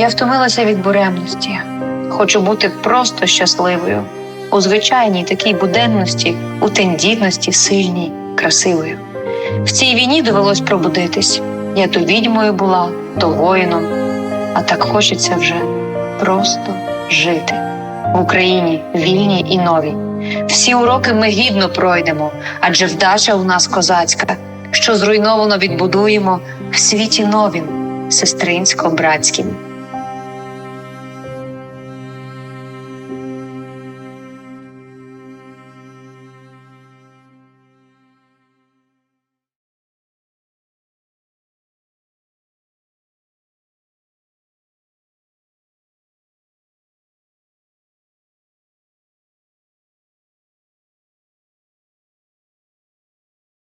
Я втомилася від буремності. Хочу бути просто щасливою у звичайній такій буденності, у тендітності, сильній, красивою. В цій війні довелось пробудитись. Я то відьмою була, то воїном, а так хочеться вже просто жити в Україні вільній і новій. Всі уроки ми гідно пройдемо, адже вдача у нас козацька, що зруйновано відбудуємо в світі новім, сестринсько-братськім.